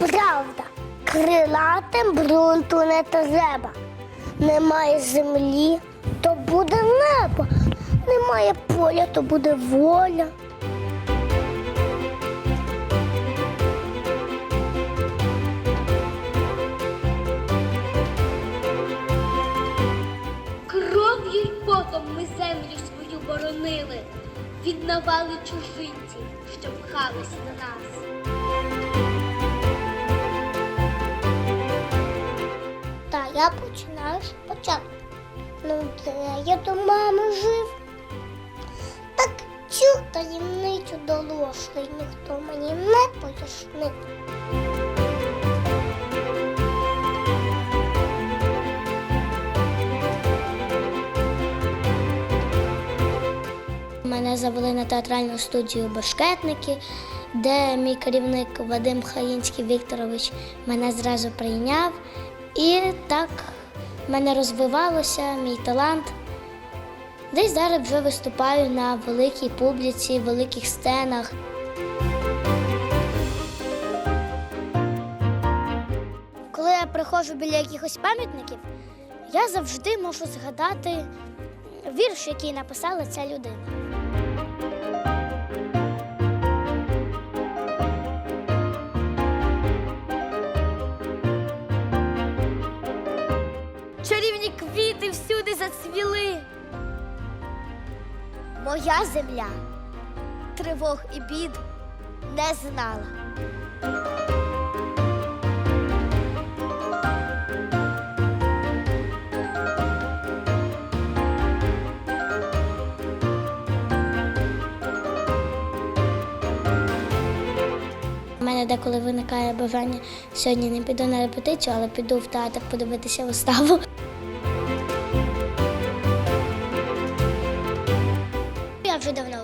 Правда, крилатим ґрунту не треба. Немає землі, то буде небо. Немає поля, то буде воля. Кров'ю й потом ми землю свою боронили від навали чужинців, що пхались на нас. Я починаю спочатку. Ну, де я до мами жив. Так цю таємницю дорослий ніхто мені не пояснив. Мене завели на театральну студію Башкетники, де мій керівник Вадим Хаїнський Вікторович мене зразу прийняв. І так в мене розвивалося мій талант. Десь зараз вже виступаю на великій публіці, великих сценах. Коли я приходжу біля якихось пам'ятників, я завжди можу згадати вірш, який написала ця людина. Чарівні квіти всюди зацвіли. Моя земля тривог і бід не знала. Мене деколи виникає бажання сьогодні не піду на репетицію, але піду в театр подивитися виставу. Я вже давно